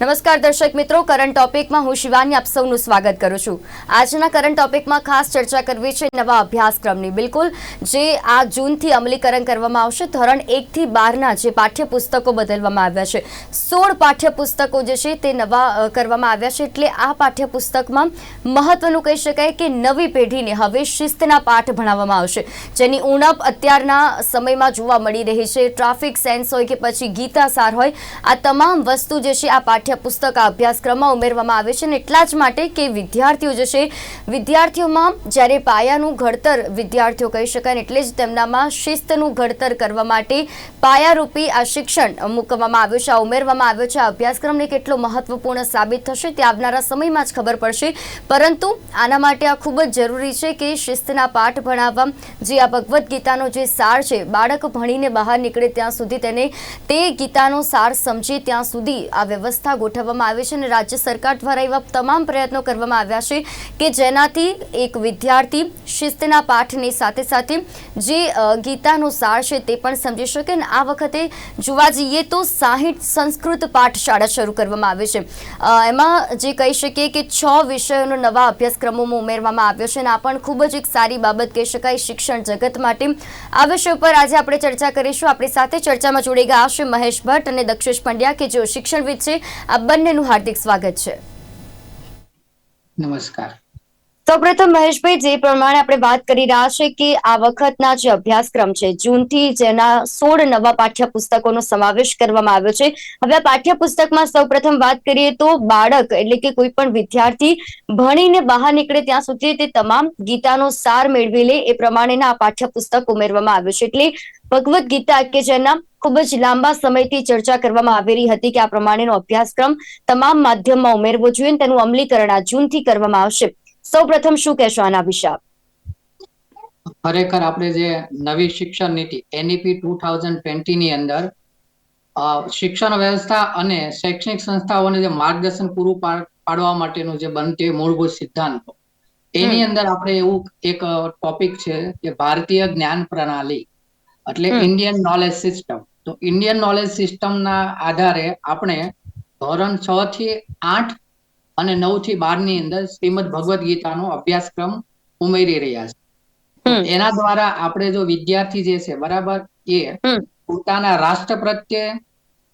નમસ્કાર દર્શક મિત્રો કરંટ ટોપિકમાં હું શિવાની આપ સૌનું સ્વાગત કરું છું. આજના કરંટ ટોપિકમાં ખાસ ચર્ચા કરવી છે નવા અભ્યાસક્રમની. બિલકુલ, જે આ જૂનથી અમલીકરણ કરવામાં આવશે, ધોરણ એકથી બારના જે પાઠ્યપુસ્તકો બદલવામાં આવ્યા છે. સોળ પાઠ્યપુસ્તકો જે છે તે નવા કરવામાં આવ્યા છે, એટલે આ પાઠ્યપુસ્તકમાં મહત્વનું કહી શકાય કે નવી પેઢીને હવે શિસ્તના પાઠ ભણાવવામાં આવશે. જેની ઉણપ અત્યારના સમયમાં જોવા મળી રહી છે. ટ્રાફિક સેન્સ હોય કે પછી ગીતાસાર હોય, આ તમામ વસ્તુ જે છે આ પાઠ્યપુસ્તક આ અભ્યાસક્રમમાં ઉમેરવામાં આવે છે અને એટલા જ માટે કે વિદ્યાર્થીઓ જે છે, વિદ્યાર્થીઓમાં જ્યારે પાયાનું ઘડતર, વિદ્યાર્થીઓ કહી શકાય એટલે જ તેમનામાં શિસ્તનું ઘડતર કરવા માટે પાયારૂપી આ શિક્ષણ મૂકવામાં આવ્યું છે, આ ઉમેરવામાં આવ્યો છે. આ અભ્યાસક્રમને કેટલો મહત્વપૂર્ણ સાબિત થશે તે આવનારા સમયમાં જ ખબર પડશે. પરંતુ આના માટે આ ખૂબ જ જરૂરી છે કે શિસ્તના પાઠ ભણાવવા. જે આ ભગવદ્ ગીતાનો જે સાર છે, બાળક ભણીને બહાર નીકળે ત્યાં સુધી તેને તે ગીતાનો સાર સમજે, ત્યાં સુધી આ વ્યવસ્થા ગોઠવવામાં આવી છે અને રાજ્ય સરકાર દ્વારા એવા તમામ પ્રયત્નો કરવામાં આવ્યા છે કે જેનાથી એક વિદ્યાર્થી શિસ્તના પાઠની સાથે સાથે જે ગીતાનો સાર છે તે પણ સમજી શકે અને આ વખતે જોવા જઈએ તો સાહીઠ સંસ્કૃત પાઠશાળા શરૂ કરવામાં આવે છે. એમાં જે કહી શકીએ કે છ વિષયોનો નવા અભ્યાસક્રમોમાં ઉમેરવામાં આવ્યો છે અને આ પણ ખૂબ જ એક સારી બાબત કહી શકાય શિક્ષણ જગત માટે. આ વિષય ઉપર આજે આપણે ચર્ચા કરીશું. આપણી સાથે ચર્ચામાં જોડી ગયા છે મહેશ ભટ્ટ અને દક્ષેશ પંડ્યા કે જેઓ શિક્ષણવિદ છે. આ બંનેનું હાર્દિક સ્વાગત છે. નમસ્કાર. સૌપ્રથમ મહેશભાઈ જે પ્રમાણે આપણે વાત કરી રહ્યા છે કે આ વખતના જે અભ્યાસક્રમ છે જૂનથી જેના સોળ નવા પાઠ્યપુસ્તકોનો સમાવેશ કરવામાં આવ્યો છે. હવે આ પાઠ્યપુસ્તકમાં સૌપ્રથમ વાત કરીએ તો બાળક એટલે કે કોઈ પણ વિદ્યાર્થી ભણીને બહાર નીકળે ત્યાં સુધી તે તમામ ગીતાનો સાર મેળવી લે એ પ્રમાણેના આ પાઠ્યપુસ્તક ઉમેરવામાં આવ્યું છે. એટલે ભગવદ્ ગીતા કે જેના ખૂબ જ લાંબા સમયથી ચર્ચા કરવામાં આવેલી હતી કે આ પ્રમાણેનો અભ્યાસક્રમ તમામ માધ્યમમાં ઉમેરવો જોઈએ તેનું અમલીકરણ આ જૂનથી કરવામાં આવશે. સૌ પ્રથમ શું કહેશો આના વિશે ખરેખર આપણે જે નવી શિક્ષણ નીતિ એનઈપી ટુ થાઉઝન્ડ ટ્વેન્ટી ની અંદર શિક્ષણ વ્યવસ્થા અને શૈક્ષણિક સંસ્થાઓને જે માર્ગદર્શન પૂરું પાડવા માટેનું જે બનતી મૂળભૂત સિદ્ધાંતો એની અંદર આપણે એવું એક ટોપિક છે કે ભારતીય જ્ઞાન પ્રણાલી એટલે ઇન્ડિયન નોલેજ સિસ્ટમ તો ઇન્ડિયન નોલેજ સિસ્ટમના આધારે આપણે ધોરણ છ થી આઠ અને નવથી બારની અંદર શ્રીમદ ભગવદ્ ગીતાનો અભ્યાસક્રમ ઉમેરી રહ્યા છે. એના દ્વારા આપણે જો વિદ્યાર્થી જે છે બરાબર એ પોતાના રાષ્ટ્ર પ્રત્યે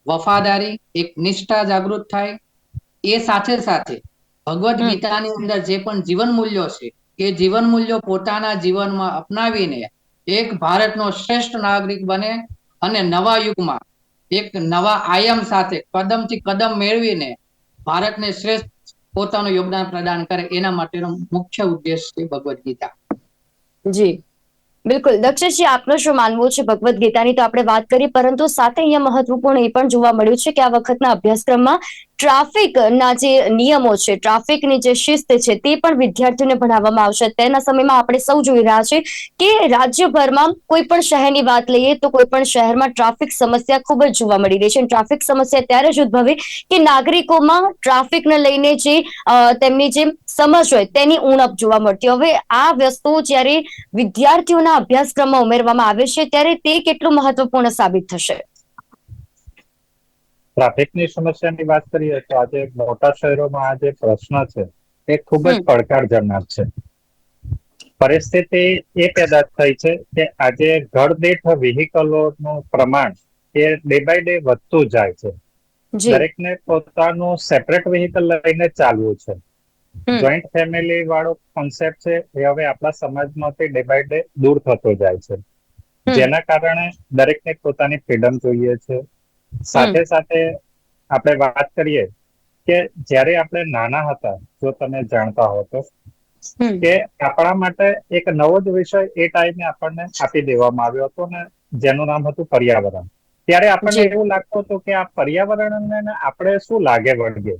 વફાદારી એક નિષ્ઠા જાગૃત થાય એ સાથે સાથે ભગવદ્ ગીતાની અંદર જે પણ જીવન મૂલ્યો છે એ જીવન મૂલ્યો પોતાના જીવનમાં અપનાવીને એક ભારતનો શ્રેષ્ઠ નાગરિક બને અને નવા યુગમાં એક નવા આયામ સાથે કદમથી કદમ મેળવીને ભારતને શ્રેષ્ઠ પોતાનું યોગદાન પ્રદાન કરે, એના માટેનો મુખ્ય ઉદ્દેશ છે ભગવદ્ ગીતા. જી. બિલકુલ. દક્ષેશજી આપનું શું માનવું છે ભગવદ્ ગીતાની? તો આપણે વાત કરી, પરંતુ સાથે અહીંયા મહત્વપૂર્ણ એ પણ જોવા મળ્યું છે કે આ વખતના અભ્યાસક્રમમાં ટ્રાફિકના જે નિયમો છે, ટ્રાફિકની જે શિસ્ત છે, તે પણ વિદ્યાર્થીઓને ભણાવવામાં આવશે. તેના સમયમાં આપણે સૌ જોઈ રહ્યા છે કે રાજ્યભરમાં કોઈ પણ શહેરની વાત લઈએ તો કોઈ પણ શહેરમાં ટ્રાફિક સમસ્યા ખૂબ જ જોવા મળી રહી છે. ટ્રાફિક સમસ્યા ત્યારે જ ઉદ્ભવે કે નાગરિકોમાં ટ્રાફિકને લઈને જે તેમની જે સમજ હોય તેની ઉણપ જોવા મળતી. હવે આ વસ્તુ જ્યારે વિદ્યાર્થીઓના અભ્યાસક્રમમાં ઉમેરવામાં આવે છે, ત્યારે તે કેટલું મહત્વપૂર્ણ સાબિત થશે? ટ્રાફિકની સમસ્યાની વાત કરીએ તો આજે મોટા શહેરોમાં આ જે પ્રશ્ન છે એ ખૂબ જ. પડકારજનક છે. પરિસ્થિતિ એ પેદા થઈ છે કે આજે ઘર દીઠ વ્હીકલોનું પ્રમાણ એ ડે બાય ડે વધતું જાય છે. દરેકને પોતાનું સેપરેટ વ્હીકલ લઈને ચાલવું છે. જોઈન્ટ ફેમિલી વાળો કોન્સેપ્ટ છે એ હવે આપણા સમાજમાંથી ડે બાય ડે દૂર થતો જાય છે. જેના કારણે દરેકને પોતાની ફ્રીડમ જોઈએ છે. સાથે સાથે આપણે વાત કરીએ કે જ્યારે આપણે નાના હતા જો તમે જાણતા હો તો કે આપણા માટે એક નવો જ વિષય એ ટાઈમે આપણને આપી દેવામાં આવ્યો હતો ને જેનું નામ હતું પર્યાવરણ. ત્યારે આપણને એવું લાગતું હતું કે આ પર્યાવરણને ને આપણે શું લાગે વળગે.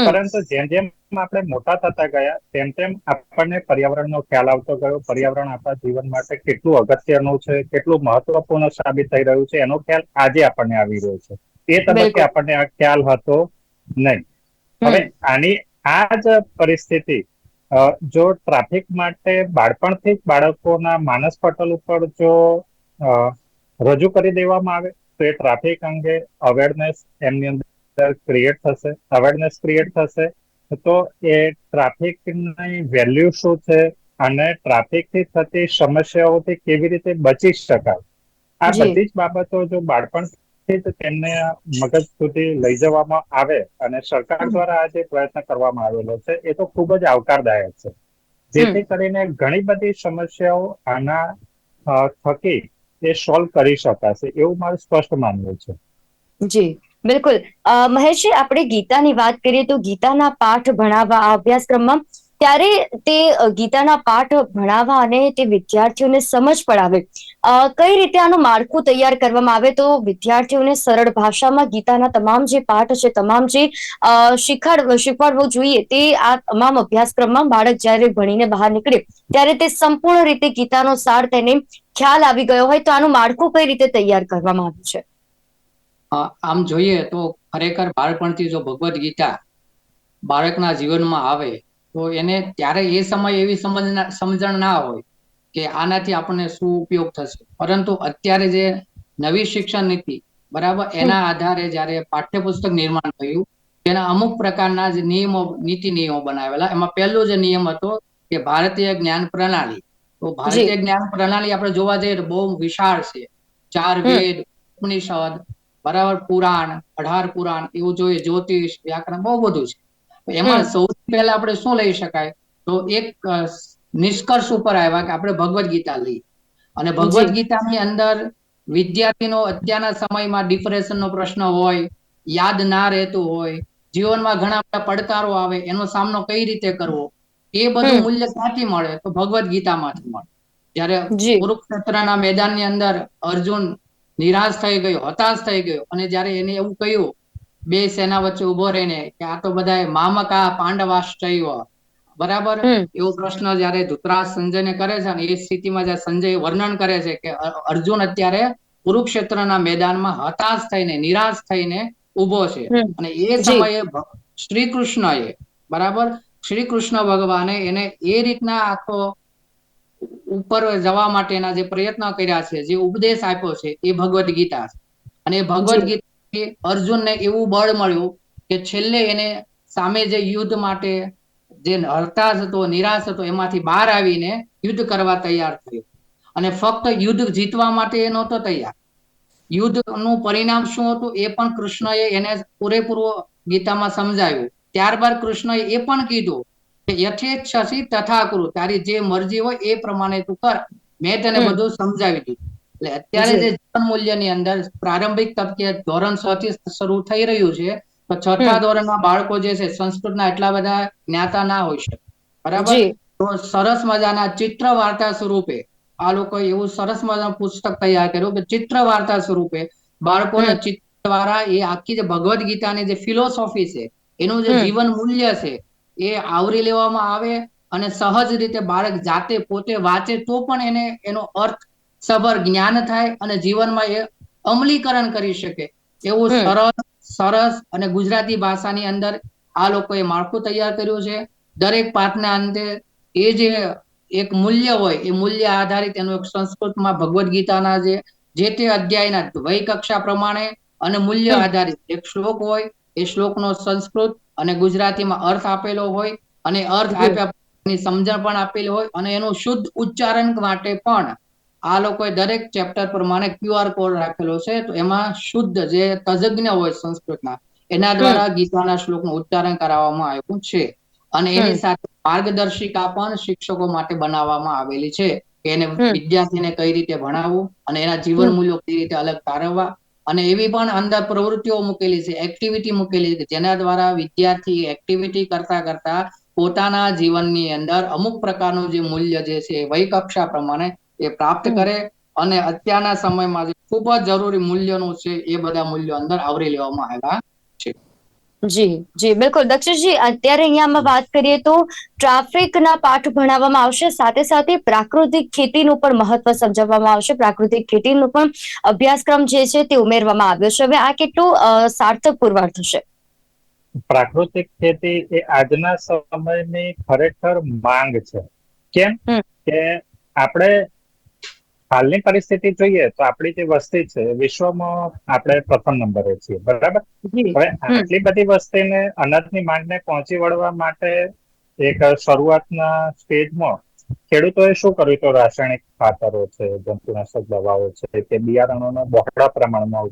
પરંતુ જેમ જેમ આપણે મોટા થતા ગયા તેમ તેમ આપણને પર્યાવરણનો ખ્યાલ આવતો ગયો. પર્યાવરણ આપણા જીવન માટે કેટલું અગત્યનું છે કેટલું મહત્વપૂર્ણ સાબિત થઈ રહ્યું છે એનો ખ્યાલ આજે આપણને આવી રહ્યો છે. એ તબક્કે આપણને આ ખ્યાલ હતો નહીં. હવે આની આ જ પરિસ્થિતિ જો ટ્રાફિક માટે બાળપણથી જ બાળકોના માનસ પટલ ઉપર જો રજૂ કરી દેવામાં આવે તો એ ટ્રાફિક અંગે અવેરનેસ એમની અંદર ક્રિએટ થશે અવેરનેસ ક્રિએટ થશે તો એ ટ્રાફિકની વેલ્યુ શું છે અને ટ્રાફિકથી થતી સમસ્યાઓથી કેવી રીતે બચી શકાય? આ બધી જ બાબતો જો બાળપણથી જ તેમને મગજ સુધી લઈ જવામાં આવે અને સરકાર દ્વારા આ જે પ્રયત્ન કરવામાં આવેલો છે એ તો ખૂબ જ આવકારદાયક છે. જેથી કરીને ઘણી બધી સમસ્યાઓ આના થકી એ સોલ્વ કરી શકાશે એવું મારું સ્પષ્ટ માનવું છે. જી. બિલકુલ. મહેશ આપણે ગીતાની વાત કરીએ તો ગીતાના પાઠ ભણાવવા આ અભ્યાસક્રમમાં ત્યારે તે ગીતાના પાઠ ભણાવવા અને તે વિદ્યાર્થીઓને સમજ પડાવે. કઈ રીતે આનું માળખું તૈયાર કરવામાં આવે તો વિદ્યાર્થીઓને સરળ ભાષામાં ગીતાના તમામ જે પાઠ છે, તમામ જે શીખાડ શીખવાડવું જોઈએ તે આ તમામ અભ્યાસક્રમમાં બાળક જ્યારે ભણીને બહાર નીકળે ત્યારે તે સંપૂર્ણ રીતે ગીતાનો સાર તેને ખ્યાલ આવી ગયો હોય તો આનું માળખું કઈ રીતે તૈયાર કરવામાં આવ્યું છે? આમ જોઈએ તો ખરેખર બાળપણથી જો ભગવદ્ ગીતા બાળકના જીવનમાં આવે તો એને ત્યારે એ સમય એવી સમજ સમજણ ના હોય કે આનાથી આપણને શું ઉપયોગ થશે. પરંતુ અત્યારે જે નવી શિક્ષણ નીતિ બરાબર એના આધારે જ્યારે પાઠ્યપુસ્તક નિર્માણ થયું તેના અમુક પ્રકારના જે નિયમો નીતિ નિયમો બનાવેલા. એમાં પહેલો જે નિયમ હતો કે ભારતીય જ્ઞાન પ્રણાલી. તો ભારતીય જ્ઞાન પ્રણાલી આપણે જોવા જઈએ તો બહુ વિશાળ છે. ચાર. વેદ ઉપનિષદ બરાબર પુરાણ અઢાર પુરાણ એવું જોઈએ જ્યોતિષ વ્યાકરણ બહુ બધું છે. એમાં સૌથી પહેલા આપણે શું લઈ શકાય? તો એક નિષ્કર્ષ ઉપર આવ્યા કે આપણે ભગવદ્ ગીતા લઈએ. અને ભગવદ્ ગીતાની અંદર વિદ્યાર્થીનો અત્યારના સમયમાં ડિપ્રેશનનો પ્રશ્ન હોય યાદ ના રહેતું હોય જીવનમાં ઘણા બધા પડકારો આવે એનો સામનો કઈ રીતે કરવો એ બધું મૂલ્ય ક્યાંથી મળે? તો ભગવદ્ ગીતામાંથી મળે. જ્યારે કુરુક્ષેત્રના મેદાનની અંદર અર્જુન નિરાશ થઈ ગયો હતાશ થઈ ગયો. અને જ્યારે એને એવું કહ્યું બે સેના વચ્ચે ઊભો રહીને કે આ તો બધા મામકા પાંડવાશ્ચૈવ. બરાબર? એવો પ્રશ્ન જયારે ધૃતરાજ સંજયને કરે છે અને એ સ્થિતિમાં જયારે સંજય વર્ણન કરે છે કે અર્જુન અત્યારે કુરુક્ષેત્રના મેદાનમાં હતાશ થઈને નિરાશ થઈને ઊભો છે. અને એ સમયે શ્રી કૃષ્ણએ બરાબર? શ્રી કૃષ્ણ ભગવાને એને એ રીતના આખો ઉપર જવા માટેના જે પ્રયત્ન કર્યા છે જે ઉપદેશ આપ્યો છે એ ભગવદ્ ગીતા છે. અને ભગવદ્ ગીતા અર્જુનને એવું બળ મળ્યું કે છેલ્લે એને સામે જે યુદ્ધ માટે જે હતાશ હતો નિરાશ હતો એમાંથી બહાર આવીને યુદ્ધ કરવા તૈયાર થયો. અને ફક્ત યુદ્ધ જીતવા માટે એ નહોતો તૈયાર. યુદ્ધનું પરિણામ શું હતું એ પણ કૃષ્ણએ એને પૂરેપૂરો ગીતામાં સમજાવ્યું. ત્યારબાદ કૃષ્ણએ એ પણ કીધું યથેચ્છસી તથા કુરુ. તારી જે મરજી હોય એ પ્રમાણે તું કર. મેં તને બધું સમજાવી દીધું. એટલે અત્યારે જે જીવન મૂલ્યની અંદર પ્રારંભિક તબકે ધોરણ છ થી શરૂ થઈ રહ્યું છે તો છઠ્ઠા હમ. ધોરણના બાળકો જે છે સંસ્કૃતના એટલા બધા જ્ઞાતા ના હોય શકે બરાબર? તો સરસ મજાના ચિત્ર વાર્તા સ્વરૂપે આ લોકો એવું સરસ મજાનું પુસ્તક તૈયાર કર્યું કે ચિત્ર વાર્તા સ્વરૂપે બાળકોને ચિત્ર દ્વારા એ આખી જે ભગવદ ગીતાની જે ફિલોસોફી છે એનું જે જીવન મૂલ્ય છે એ આવરી લેવામાં આવે અને સહજ રીતે બાળક જાતે પોતે વાંચે તો પણ એને એનો અર્થ સભર જ્ઞાન થાય અને જીવનમાં એ અમલીકરણ કરી શકે. એવું સરળ સરસ અને ગુજરાતી ભાષાની અંદર આ લોકોએ માળખું તૈયાર કર્યું છે. દરેક પાઠના અંતે એ જે એક મૂલ્ય હોય એ મૂલ્ય આધારિત એનું એક સંસ્કૃતમાં ભગવદ્ ગીતાના જે જે તે અધ્યાયના વય કક્ષા પ્રમાણે અને મૂલ્ય આધારિત એક શ્લોક હોય એ શ્લોકનો સંસ્કૃત અને ગુજરાતીમાં અર્થ આપેલો હોય અને અર્થ જી. આપ્યા સમજણ પણ આપેલી હોય અને એનું શુદ્ધ ઉચ્ચારણ માટે પણ આ લોકોએ દરેક ચેપ્ટર પ્રમાણે ક્યુઆર કોડ રાખેલો છે. તો એમાં શુદ્ધ જે તજજ્ઞ હોય સંસ્કૃતના એના દ્વારા ગીતાના શ્લોકનું ઉચ્ચારણ કરાવવામાં આવ્યું છે. અને એની સાથે માર્ગદર્શિકા પણ શિક્ષકો માટે બનાવવામાં આવેલી છે કે એને વિદ્યાર્થીને કઈ રીતે ભણાવવું અને એના જીવન મૂલ્યો કઈ રીતે અલગ તારવવા અને એવી પણ અંદર પ્રવૃત્તિઓ મૂકેલી છે એક્ટિવિટી મૂકેલી છે જેના દ્વારા વિદ્યાર્થી એક્ટિવિટી કરતા કરતા પોતાના જીવનની અંદર અમુક પ્રકારનું જે મૂલ્ય જે છે વય કક્ષા પ્રમાણે એ પ્રાપ્ત કરે અને અત્યારના સમયમાં જે ખૂબ જ જરૂરી મૂલ્યનું છે એ બધા મૂલ્યો અંદર આવરી લેવામાં આવ્યા જી જી બિલકુલ. દક્ષિણજી અત્યારે અહીંયામાં વાત કરીએ તો ટ્રાફિકના પાઠ ભણાવવામાં આવશે સાથે સાથે પ્રાકૃતિક ખેતીનું પણ મહત્વ સમજાવવામાં આવશે. પ્રાકૃતિક ખેતીનું પણ અભ્યાસક્રમ જે છે તે ઉમેરવામાં આવ્યો છે. હવે આ કેટલું સાર્થક પુરવાર થશે? પ્રાકૃતિક ખેતી એ આજના સમયની ખરેખર માંગ છે. કેમ. કે આપણે હાલની પરિસ્થિતિ જોઈએ તો આપણી જે વસ્તી છે વિશ્વમાં આપણે પ્રથમ નંબરે છીએ બરાબર? હવે આટલી બધી વસ્તીને અનાજની માંગને પહોંચી વળવા માટે એક શરૂઆતના સ્ટેજમાં ખેડૂતોએ શું કર્યું? તો રાસાયણિક ખાતરો છે જંતુનાશક દવાઓ છે કે બિયારણોનો બહોળા પ્રમાણમાં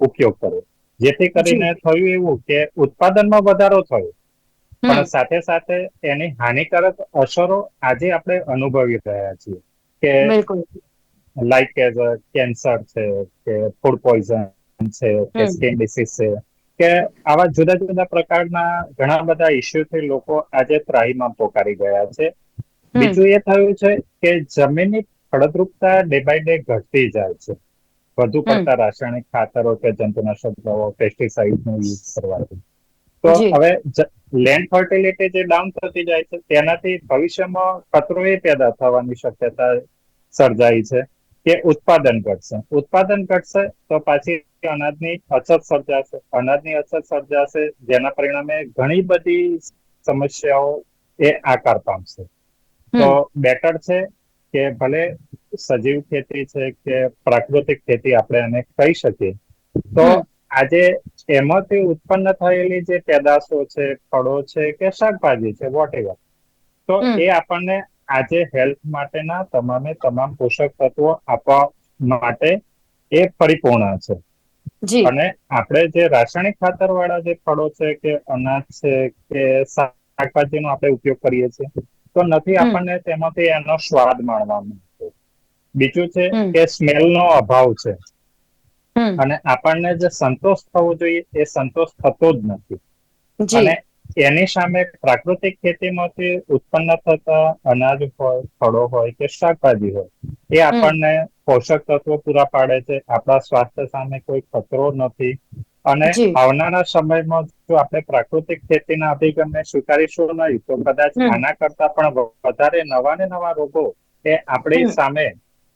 ઉપયોગ કર્યો. જેથી કરીને થયું એવું કે ઉત્પાદનમાં વધારો થયો. પણ સાથે સાથે એની હાનિકારક અસરો આજે આપણે અનુભવી રહ્યા છીએ. કે લાઈક એઝ કેન્સર છે કે ફૂડ પોઈઝન છે કે સ્કિન ડિસીઝ છે કે આવા જુદા જુદા પ્રકારના ઘણા બધા ઇસ્યુથી લોકો આજે ત્રાહીમાં પોકારી ગયા છે. બીજું એ થયું છે કે જમીનની ફળદ્રુપતા ડે બાય ડે ઘટતી જાય છે. વધુ પડતા રાસાયણિક ખાતરો કે જંતુનાશક દવાઓ પેસ્ટિસાઇડ નો યુઝ કરવાથી. તો હવે લેન્ડ ફર્ટિલિટી જે ડાઉન થતી જાય છે તેનાથી ભવિષ્યમાં ખતરો એ પેદા થવાની શક્યતા સર્જાઈ છે. કે ઉત્પાદન ઘટશે. ઉત્પાદન ઘટશે તો પાછી અનાજની અછત સર્જાશે. અનાજની અછત સર્જાશે જેના પરિણામે ઘણી બધી સમસ્યાઓ એ આકાર પામશે. તો બેટર છે કે ભલે સજીવ ખેતી છે કે પ્રાકૃતિક ખેતી આપણે એને કહી શકીએ તો આજે એમાંથી ઉત્પન્ન થયેલી જે પેદાશો છે ફળો છે કે શાકભાજી છે વોટ તો એ આપણને આજે હેલ્થ માટેના તમામે તમામ પોષક તત્વો આપવા માટે એ પરિપૂર્ણ છે. અને આપણે જે રાસાયણિક ખાતર વાળા જે ફળો છે કે અનાજ છે કે શાકભાજીનો આપણે ઉપયોગ કરીએ છીએ તો નથી આપણને તેમાંથી એનો સ્વાદ માણવા મળતો બીજું છે. કે સ્મેલનો અભાવ છે. અને આપણને જે સંતોષ થવો જોઈએ એ સંતોષ થતો જ નથી. અને એની સામે પ્રાકૃતિક ખેતીમાંથી ઉત્પન્ન થતા અનાજ હોય ફળો હોય કે શાકભાજી હોય એ આપણને પોષક તત્વો પૂરા પાડે છે. આપણા સ્વાસ્થ્ય સામે કોઈ ખતરો નથી. અને આવનારા સમયમાં જો આપણે પ્રાકૃતિક ખેતીના અભિગમને સ્વીકારીશું નહીં તો કદાચ. આના કરતા પણ વધારે નવા ને નવા રોગો એ આપણી સામે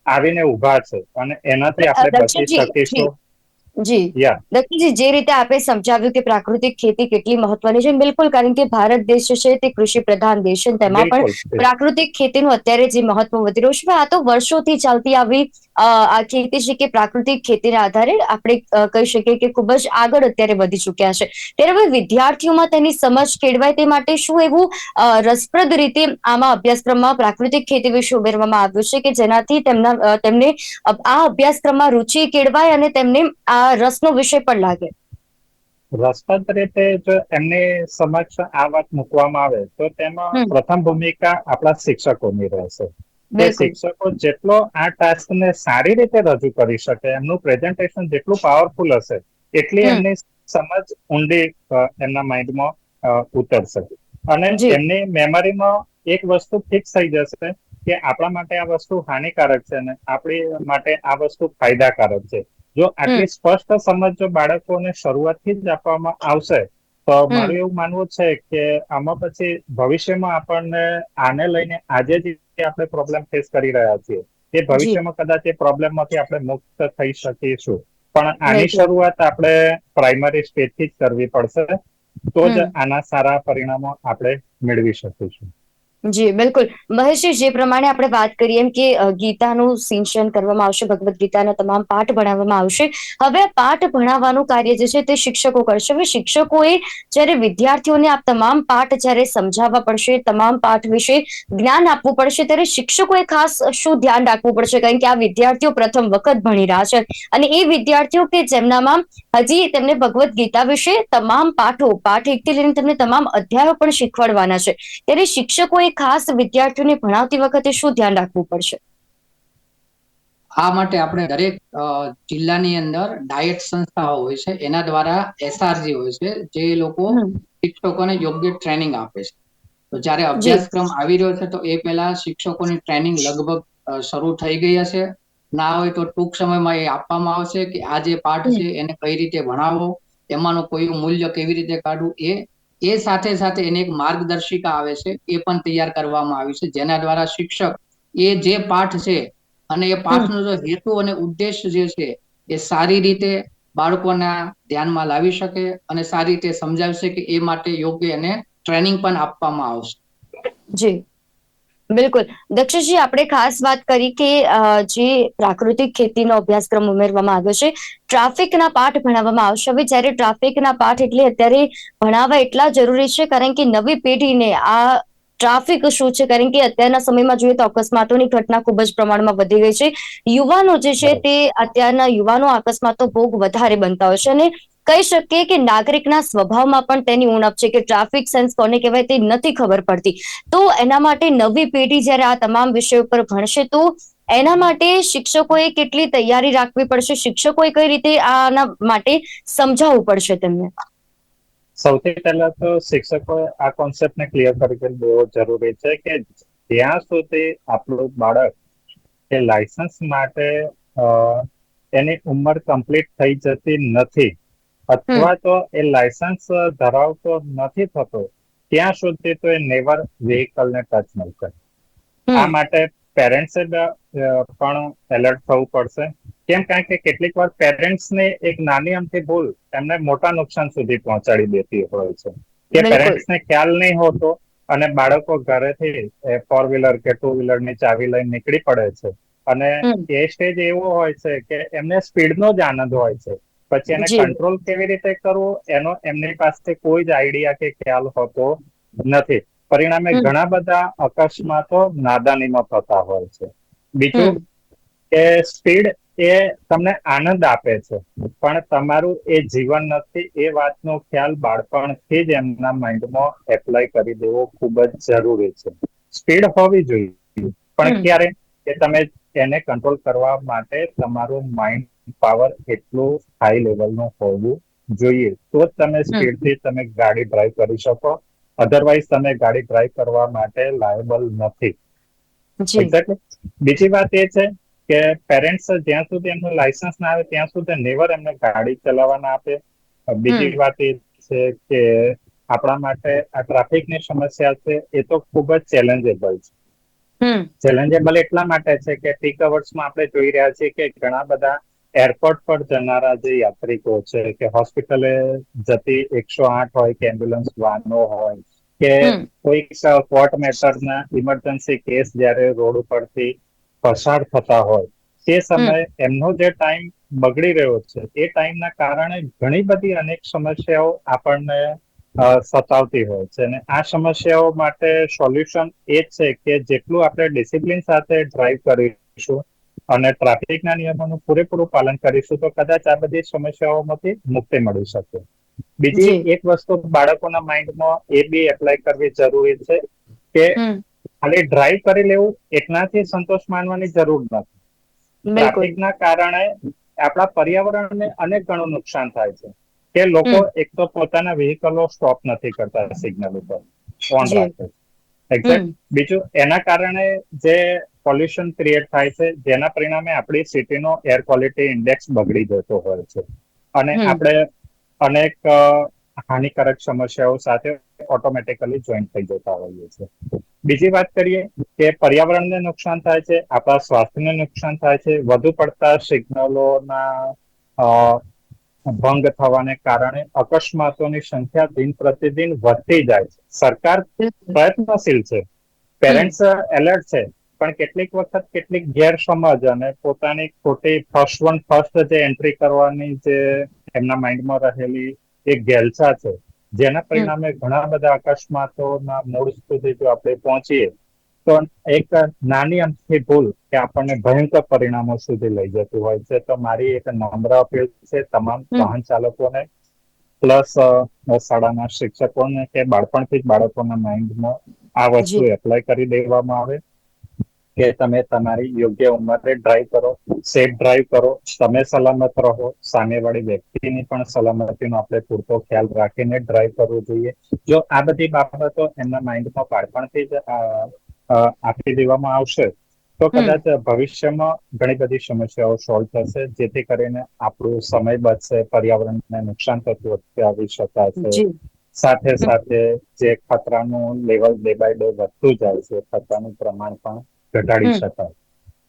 આવીને ઊભા છે. અને એનાથી આપણે બચી શકીશું. જી. યા જે રીતે આપે સમજાવ્યું કે પ્રાકૃતિક ખેતી કેટલી મહત્વની છે બિલકુલ કારણ કે ભારત દેશ છે તે કૃષિ પ્રધાન દેશ છે તેમાં પણ પ્રાકૃતિક ખેતીનું અત્યારે જે મહત્વ વધી રહ્યું છે. આ તો વર્ષોથી ચાલતી આવી આ ખેતી છે કે પ્રાકૃતિક ખેતીના આધારે આપણે કહી શકીએ કે ખૂબ જ આગળ અત્યારે વધી ચૂક્યા છે. ત્યારે હવે વિદ્યાર્થીઓમાં તેની સમજ કેળવાય તે માટે શું એવું રસપ્રદ રીતે આમાં અભ્યાસક્રમમાં પ્રાકૃતિક ખેતી વિશે ઉમેરવામાં આવ્યું છે કે જેનાથી તેમના તેમને આ અભ્યાસક્રમમાં રુચિ કેળવાય અને તેમને આ રસનો વિષય પણ લાગે. રસપ્રદ રીતે જો એમની સમક્ષ આ વાત મૂકવામાં આવે તો તેમાં પ્રથમ ભૂમિકા આપણા શિક્ષકોની રહેશે. તે શિક્ષકો જેટલો આ ટાસ્કને સારી રીતે રજૂ કરી શકે એમનું પ્રેઝન્ટેશન જેટલું પાવરફુલ હશે એટલી એમની સમજ ઊંડી એમના માઇન્ડમાં ઉતરશે. અને એમની મેમરીમાં એક વસ્તુ ફિક્સ થઈ જશે કે આપણા માટે આ વસ્તુ હાનિકારક છે અને આપણી માટે આ વસ્તુ ફાયદાકારક છે. જો આટલી સ્પષ્ટ સમજ જો બાળકોને શરૂઆતથી જ આપવામાં આવશે તો મારું એવું માનવું છે કે આમાં પછી ભવિષ્યમાં આપણને આને લઈને આજે જે આપણે પ્રોબ્લેમ ફેસ કરી રહ્યા છીએ. તે ભવિષ્યમાં કદાચ એ પ્રોબ્લેમમાંથી આપણે મુક્ત થઈ શકીશું. પણ આની શરૂઆત આપણે પ્રાઇમરી સ્ટેજથી જ કરવી પડશે. તો જ આના સારા પરિણામો આપણે મેળવી શકીશું. જી, બિલકુલ. મહેશજી જે પ્રમાણે આપણે વાત કરીએ એમ કે ગીતાનું સિંચન કરવામાં આવશે, ભગવદ્ ગીતાના તમામ પાઠ ભણાવવામાં આવશે. હવે પાઠ ભણાવવાનું કાર્ય જે છે તે શિક્ષકો કરશે. હવે શિક્ષકોએ જ્યારે વિદ્યાર્થીઓને આ તમામ પાઠ જ્યારે સમજાવવા પડશે, તમામ પાઠ વિશે જ્ઞાન આપવું પડશે, ત્યારે શિક્ષકોએ ખાસ શું ધ્યાન રાખવું પડશે? કારણ કે આ વિદ્યાર્થીઓ પ્રથમ વખત ભણી રહ્યા છે અને એ વિદ્યાર્થીઓ કે જેમનામાં હજી તેમને ભગવદ્ ગીતા વિશે તમામ પાઠો, પાઠ એકથી લઈને તેમને તમામ અધ્યાયો પણ શીખવાડવાના છે. ત્યારે શિક્ષકોએ ખાસ વિદ્યાર્થીઓને ભણાવતી વખતે શું ધ્યાન રાખવું પડશે? આ માટે આપણે દરેક જિલ્લાની અંદર ડાયટ સંસ્થાઓ હોય છે એના દ્વારા એસઆરજી હોય છે જે લોકો શિક્ષકોને યોગ્ય ટ્રેનિંગ આપે છે. તો જ્યારે અભ્યાસક્રમ આવી રહ્યો છે તો એ પહેલા શિક્ષકોની ટ્રેનિંગ લગભગ શરૂ થઈ ગઈ હશે. ના હોય તો ટૂંક સમયમાં એ આપવામાં આવશે કે આ જે પાઠ છે એને કઈ રીતે ભણાવવો એમાંનું કોઈ મૂલ્ય કેવી રીતે કાઢવું એ એ સાથે સાથે એને એક માર્ગદર્શિકા આવે છે એ પણ તૈયાર કરવામાં આવી છે. જેના દ્વારા શિક્ષક એ જે પાઠ છે અને એ પાઠનો જો હેતુ અને ઉદ્દેશ જે છે એ સારી રીતે બાળકોના ધ્યાનમાં લાવી શકે અને સારી રીતે સમજાવશે કે એ માટે યોગ્ય એને ટ્રેનિંગ પણ આપવામાં આવશે. જી. બિલકુલ. દક્ષજી આપણે ખાસ વાત કરી કે જે પ્રાકૃતિક ખેતીનો અભ્યાસક્રમ ઉમેરવામાં આવ્યો છે ટ્રાફિકના પાઠ ભણાવવામાં આવશે. હવે જ્યારે ટ્રાફિકના પાઠ એટલે અત્યારે ભણાવવા એટલા જરૂરી છે કારણ કે નવી પેઢીને આ ટ્રાફિક શું છે કારણ કે અત્યારના સમયમાં જોઈએ તો અકસ્માતોની ઘટના ખૂબ જ પ્રમાણમાં વધી ગઈ છે. યુવાનો જે છે તે અત્યારના યુવાનો અકસ્માતો ભોગ વધારે બનતા હોય છે અને કહી શકીએ કે નાગરિકના સ્વભાવમાં પણ તેની ઉણપ છે કે ટ્રાફિક સેન્સ કોને કહેવાય તે નથી ખબર પડતી. તો એના માટે નવી પેઢી જ્યારે આ તમામ વિષયો પર ભણશે તો એના માટે શિક્ષકોએ કેટલી તૈયારી રાખવી પડશે? શિક્ષકોએ કઈ રીતે આના માટે સમજાવવું પડશે તેમને? સૌથી પહેલા તો શિક્ષકોએ આ કોન્સેપ્ટને ક્લિયર કરી દેવો જરૂરી છે કે જ્યાં સુધી આપણું બાળક એ લાયસન્સ માટે એની ઉંમર કમ્પ્લીટ થઈ જતી નથી અથવા તો એ લાયસન્સ ધરાવતો નથી થતો ત્યાં સુધી તો એ નેવર વ્હીકલને ટચ નહીં કરે. આ માટે પેરેન્ટ્સે પણ એલર્ટ થવું પડશે. કેમ કારણ કે કેટલીક વાર પેરેન્ટ્સને એક નાની અમથી ભૂલ એમને મોટા નુકસાન સુધી પહોંચાડી દેતી હોય છે. કે. પેરેન્ટ્સને ખ્યાલ નહીં હોતો અને બાળકો ઘરેથી ફોર વ્હીલર કે ટુ વ્હીલરની ચાવી લઈને નીકળી પડે છે. અને એ સ્ટેજ એવો હોય છે કે એમને સ્પીડ નો જ આનંદ હોય છે. પછી એને કંટ્રોલ કેવી રીતે કરવો એનો એમની પાસે કોઈ જ આઈડિયા કે ખ્યાલ હોતો નથી. પરિણામે ઘણા બધા અકસ્માતો નાદાનીમાં થતા હોય છે. બીજું કે સ્પીડ એ તમને આનંદ આપે છે. પણ તમારું એ જીવન નથી એ વાતનો ખ્યાલ બાળપણથી જ એમના માઇન્ડમાં એપ્લાય કરી દેવો ખૂબ જ જરૂરી છે. સ્પીડ હોવી જોઈએ. પણ. ક્યારે? કે તમે એને કંટ્રોલ કરવા માટે તમારું માઇન્ડ પાવર એટલું હાઈ લેવલનું હોવું જોઈએ. તો જ તમે સ્પીડથી તમે ગાડી ડ્રાઈવ કરી શકો. અધરવાઇઝ તમે ગાડી ડ્રાઈવ કરવા માટે લાયબલ નથી. બીજી વાત એ છે કે પેરેન્ટ્સ જ્યાં સુધી એમનું લાયસન્સ ના આવે ત્યાં સુધી નેવર એમને ગાડી ચલાવવા ના આપે બીજી વાત એ છે કે આપણા માટે આ ટ્રાફિકની સમસ્યા છે એ તો ખૂબ જ ચેલેન્જેબલ છે. ચેલેન્જેબલ એટલા માટે છે કે પીક અવર્સમાં આપણે જોઈ રહ્યા છીએ કે ઘણા બધા એરપોર્ટ પર જનારા જે યાત્રિકો છે કે હોસ્પિટલે જતી એકસો આઠ હોય કે એમ્બ્યુલન્સ વાનો હોય કે. કોઈક કોર્ટ મેટરના ઇમરજન્સી કેસ જ્યારે રોડ ઉપરથી પસાર થતા હોય તે સમયે એમનો જે ટાઈમ બગડી રહ્યો છે એ ટાઈમના કારણે ઘણી બધી અનેક સમસ્યાઓ આપણને સતાવતી હોય છે અને આ સમસ્યાઓ માટે સોલ્યુશન એ છે કે જેટલું આપણે ડિસિપ્લિન સાથે ડ્રાઈવ કરીશું અને ટ્રાફિકના નિયમોનું પૂરેપૂરું પાલન કરીશું તો કદાચ આ બધી સમસ્યાઓમાંથી મુક્તિ મળી શકે. બીજી એક વસ્તુ બાળકોના માઇન્ડમાં એ બી એપ્લાય કરવી જરૂરી છે કે ખાલી ડ્રાઈવ કરી લેવું એટલાથી સંતોષ માનવાની જરૂર નથી. ટ્રાફિકના કારણે આપણા પર્યાવરણને અનેક ગણું નુકસાન થાય છે કે લોકો એક તો પોતાના વ્હીકલો સ્ટોપ નથી કરતા સિગ્નલ ઉપર. ઓન. રાખે એક્ઝેક્ટ બીજું એના કારણે જે પોલ્યુશન ક્રિએટ થાય છે જેના પરિણામે આપણી સિટીનો એર ક્વોલિટી ઇન્ડેક્સ બગડી જતો હોય છે. અને આપણે અનેક હાનિકારક સમસ્યાઓ સાથે ઓટોમેટિકલી જોઈન્ટ થઈ જતા હોઈએ છીએ. બીજી વાત કરીએ કે પર્યાવરણને નુકસાન થાય છે આપણા સ્વાસ્થ્યને નુકસાન થાય છે વધુ પડતા સિગ્નલોના ભંગ થવાને કારણે અકસ્માતોની સંખ્યા દિન પ્રતિદિન વધતી જાય છે. સરકાર પ્રયત્નશીલ છે. પેરેન્ટ્સ એલર્ટ છે. પણ કેટલીક વખત કેટલીક ગેરસમજ અને પોતાની ખોટી ફર્સ્ટ વન ફર્સ્ટ જે એન્ટ્રી કરવાની જે એમના માઇન્ડમાં રહેલી એક ગેલસા છે જેના પરિણામે ઘણા બધા અકસ્માતોના મૂળ સુધી જો આપણે પહોંચીએ તો એક નાની અંશથી ભૂલ કે આપણને ભયંકર પરિણામો સુધી લઈ જતી હોય છે. તો મારી એક નમ્ર અપીલ છે તમામ વાહન ચાલકોને પ્લસ શાળાના શિક્ષકોને કે બાળપણથી જ બાળકોના માઇન્ડમાં આ વસ્તુ એપ્લાય કરી દેવામાં આવે. કે તમે તમારી યોગ્ય ઉંમરે ડ્રાઈવ કરો સેફ ડ્રાઈવ કરો તમે સલામત રહો. સામેવાળી વ્યક્તિની પણ સલામતીનો આપણે પૂરતો ખ્યાલ રાખીને ડ્રાઈવ કરવું જોઈએ. જો આ બધી બાબતો એમના માઇન્ડમાં બાળપણથી જ આપી દેવામાં આવશે તો કદાચ ભવિષ્યમાં ઘણી બધી સમસ્યાઓ સોલ્વ થશે જેથી કરીને આપણું સમય બચશે પર્યાવરણને નુકસાન થતું અટકાવી શકાશે. સાથે સાથે જે ખતરાનું લેવલ ડે બાય ડે વધતું જાય છે ખતરાનું પ્રમાણ પણ ઘટાડી શકાય.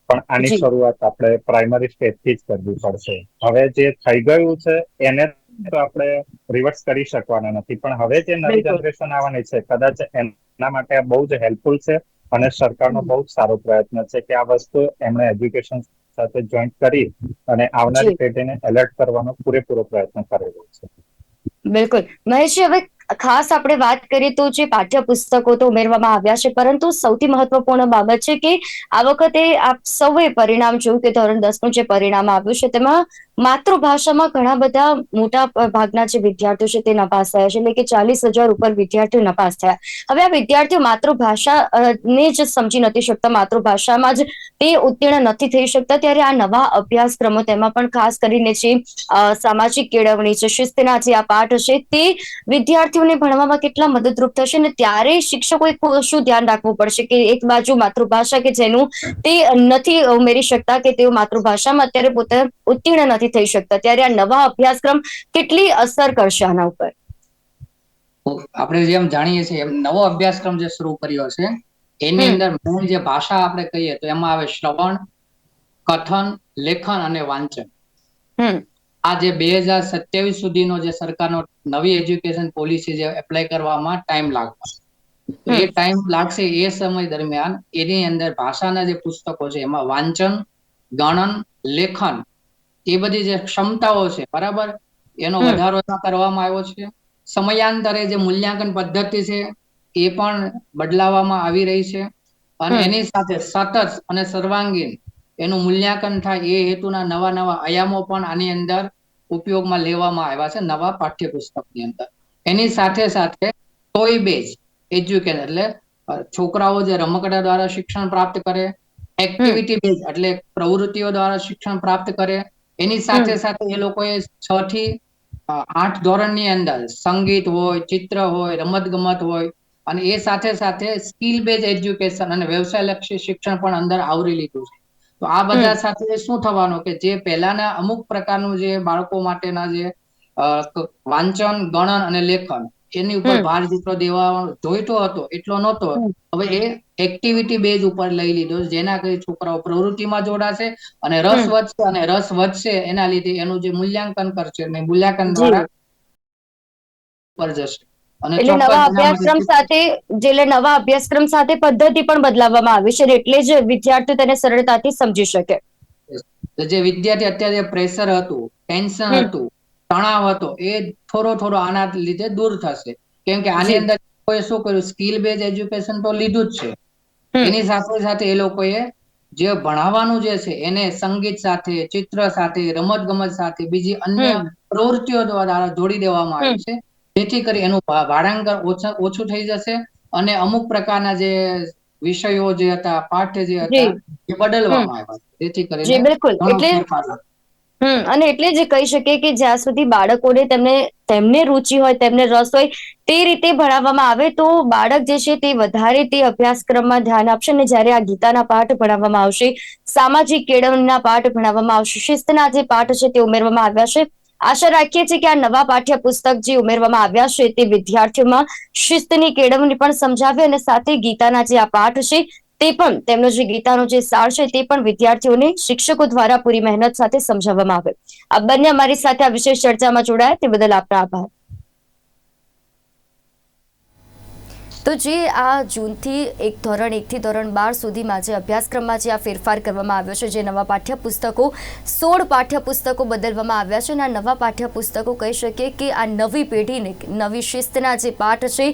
પણ આની શરૂઆત આપણે પ્રાઇમરી સ્ટેજથી જ કરવી પડશે. હવે જે થઈ ગયું છે એને તો આપણે રિવર્સ કરી શકવાના નથી. પણ હવે જે નવી. જનરેશન આવવાની છે કદાચ એના માટે બહુ જ હેલ્પફુલ છે અને સરકારનો બહુ જ સારો પ્રયત્ન છે કે આ વસ્તુ એમણે એજ્યુકેશન સાથે જોઈન્ટ કરી અને આવનારી પેઢીને એલર્ટ કરવાનો પૂરેપૂરો પ્રયત્ન કરેલો છે. બિલકુલ. મહેશ હવે ખાસ આપણે વાત કરીએ તો જે પાઠ્યપુસ્તકો તો ઉમેરવામાં આવ્યા છે, પરંતુ સૌથી મહત્વપૂર્ણ બાબત છે કે આ વખતે આપ સૌએ પરિણામ જોયું કે ધોરણ દસનું જે પરિણામ આવ્યું છે, તેમાં માતૃભાષામાં ઘણા બધા મોટા ભાગના જે વિદ્યાર્થીઓ છે તે નપાસ થયા છે. એટલે કે ચાલીસ હજાર ઉપર વિદ્યાર્થીઓ નપાસ થયા. હવે આ વિદ્યાર્થીઓ માતૃભાષા ને જ સમજી નથી શકતા. માતૃભાષામાં જ તે ઉત્તીર્ણ નથી થઈ શકતા. ત્યારે આ નવા અભ્યાસક્રમો તેમાં પણ ખાસ કરીને જે સામાજિક કેળવણી છે, શિસ્તના જે આ પાઠ છે તે વિદ્યાર્થીઓને ભણવામાં કેટલા મદદરૂપ થશે ને ત્યારે શિક્ષકોએ શું ધ્યાન રાખવું પડશે કે એક બાજુ માતૃભાષા કે જેનું તે નથી ઉમેરી શકતા કે તેઓ માતૃભાષામાં અત્યારે પોતે ઉત્તીર્ણ નથી થઈ શકતા. ત્યારે આ નવા અભ્યાસક્રમ કેટલી અસર કરશે આના ઉપર? આપણે જેમ જાણીએ છીએ એમ નવો અભ્યાસક્રમ જે શરૂ કર્યો છે એની અંદર મૂળ જે ભાષા આપણે કહીએ તો એમાં આવે શ્રવણ કથન લેખન અને વાંચન. આ જે બે હજાર સત્યાવીસ સુધીનો જે સરકારનો નવી એજ્યુકેશન પોલિસી જે એપ્લાય કરવામાં ટાઈમ લાગશે એ ટાઈમ લાગશે એ સમય દરમિયાન એની અંદર ભાષાના જે પુસ્તકો છે એમાં વાંચન ગણન લેખન એ બધી જે ક્ષમતાઓ છે બરાબર? એનો વધારો કરવામાં આવ્યો છે. સમયાંતરે જે મૂલ્યાંકન પદ્ધતિ છે એ પણ બદલાવવામાં આવી રહી છે. અને એની સાથે સતત અને સર્વાંગીણ એનું મૂલ્યાંકન થાય એ હેતુના નવા નવા આયામો પણ આની અંદર ઉપયોગમાં લેવામાં આવ્યા છે નવા પાઠ્યપુસ્તકની અંદર. એની સાથે સાથે ટોય બેઝ એજ્યુકેશન એટલે છોકરાઓ જે રમકડા દ્વારા શિક્ષણ પ્રાપ્ત કરે એક્ટિવિટી બેઝ એટલે પ્રવૃત્તિઓ દ્વારા શિક્ષણ પ્રાપ્ત કરે એની સાથે સાથે એ લોકોએ છ થી આઠ ધોરણની અંદર સંગીત હોય ચિત્ર હોય રમત ગમત હોય અને એ સાથે સાથે સ્કિલ બેઝ એજ્યુકેશન અને વ્યવસાયલક્ષી શિક્ષણ પણ અંદર આવરી લીધું છે. તો આ બધા સાથે શું થવાનું કે જે પહેલાના અમુક પ્રકારનું જે બાળકો માટેના જે વાંચન ગણન અને લેખન એની ઉપર ભાર જેટલો દેવા જોઈતો હતો એટલો નહોતો. હવે એ એક્ટિવિટી બેઝ ઉપર લઈ લીધો જેના કરી છોકરાઓ પ્રવૃત્તિમાં જોડાશે અને રસ વધશે અને રસ વધશે એના લીધે એનું જે મૂલ્યાંકન કરશે ને મૂલ્યાંકન દ્વારા ઉપર જશે. એટલે નવા અભ્યાસક્રમ સાથે જેટલે નવા અભ્યાસક્રમ સાથે પદ્ધતિ પણ બદલાવવામાં આવી છે એટલે જ વિદ્યાર્થીઓ તેને સરળતાથી સમજી શકે. જે વિદ્યાર્થી અત્યારે પ્રેશર હતું ટેન્શન હતું તણાવ હતો એ થોડો થોડો આના લીધે દૂર થશે. કેમ કે આની અંદર લોકોએ શું કર્યું? સ્કિલ બેઝ એજ્યુકેશન તો લીધું જ છે. એની સાથે સાથે એ લોકોએ જે ભણાવવાનું જે છે એને સંગીત સાથે ચિત્ર સાથે રમત ગમત સાથે બીજી અન્ય પ્રવૃત્તિઓ દ્વારા જોડી દેવામાં આવે છે. જેથી કરી એનું ભાડાંકર ઓછા ઓછું થઈ જશે અને અમુક પ્રકારના જે વિષયો જે હતા પાઠ્ય જે હતા એ બદલવામાં આવ્યા. છે. જેથી કરી કરીને બિલકુલ. એટલે. હમ, અને એટલે જ કહી શકીએ કે જ્યાં સુધી બાળકોને તેમને તેમને રુચિ હોય, તેમને રસ હોય, તે રીતે ભણાવવામાં આવે તો બાળક જે છે તે વધારે તે અભ્યાસક્રમમાં ધ્યાન આપશે અને જ્યારે આ ગીતાના પાઠ ભણાવવામાં આવશે, સામાજિક કેળવણીના પાઠ ભણાવવામાં આવશે, શિસ્તના જે પાઠ છે તે ઉમેરવામાં આવ્યા છે. આશા રાખીએ છીએ કે આ નવા પાઠ્યપુસ્તક જે ઉમેરવામાં આવ્યા છે તે વિદ્યાર્થીઓમાં શિસ્તની કેળવણી પણ સમજાવે અને સાથે ગીતાના જે આ પાઠ છે તે પણ તેમનો જે ગીતાનો જે સાર છે તે પણ વિદ્યાર્થીઓને શિક્ષકો દ્વારા પૂરી મહેનત સાથે સમજાવવામાં આવે. આ બંને અમારી સાથે આ વિશેષ ચર્ચામાં જોડાયા. તે બદલ આપનો આભાર. તો જે આ જૂનથી એક ધોરણ, એકથી ધોરણ બાર સુધીમાં જે અભ્યાસક્રમમાં જે આ ફેરફાર કરવામાં આવ્યો છે, જે નવા પાઠ્યપુસ્તકો, સોળ પાઠ્યપુસ્તકો બદલવામાં આવ્યા છે અને આ નવા પાઠ્યપુસ્તકો કહી શકીએ કે આ નવી પેઢીને, નવી શિસ્તના જે પાઠ છે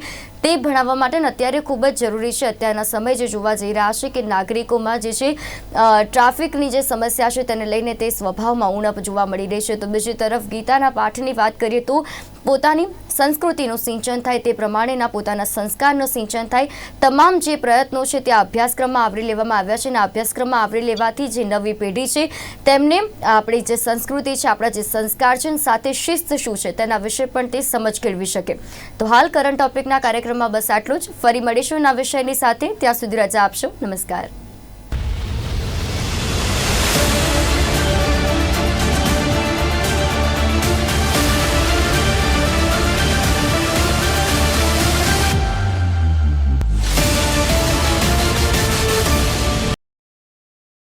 તે ભણાવવા માટે અત્યારે ખૂબ જ જરૂરી છે. અત્યારના સમય જે જોવા જઈ રહ્યા છે કે નાગરિકોમાં જે છે ટ્રાફિકની જે સમસ્યા છે તેને લઈને તે સ્વભાવમાં ઉણપ જોવા મળી રહી છે. તો બીજી તરફ ગીતાના પાઠની વાત કરીએ તો પોતાની સંસ્કૃતિનું સિંચન થાય તે પ્રમાણેના પોતાના સંસ્કારનું સિંચન થાય તમામ જે પ્રયત્નો છે તે અભ્યાસક્રમમાં આવરી લેવામાં આવ્યા છે અને અભ્યાસક્રમમાં આવરી લેવાથી જે નવી પેઢી છે તેમને આપણી જે સંસ્કૃતિ છે, આપણા જે સંસ્કાર છે સાથે શિસ્ત શું છે તેના વિશે પણ તે સમજ કેળવી શકે. તો હાલ કરંટ ટોપિકના કાર્યક્રમમાં બસ આટલું જ. ફરી મળીશું ના વિષયની સાથે. ત્યાં સુધી રજા આપશો. નમસ્કાર.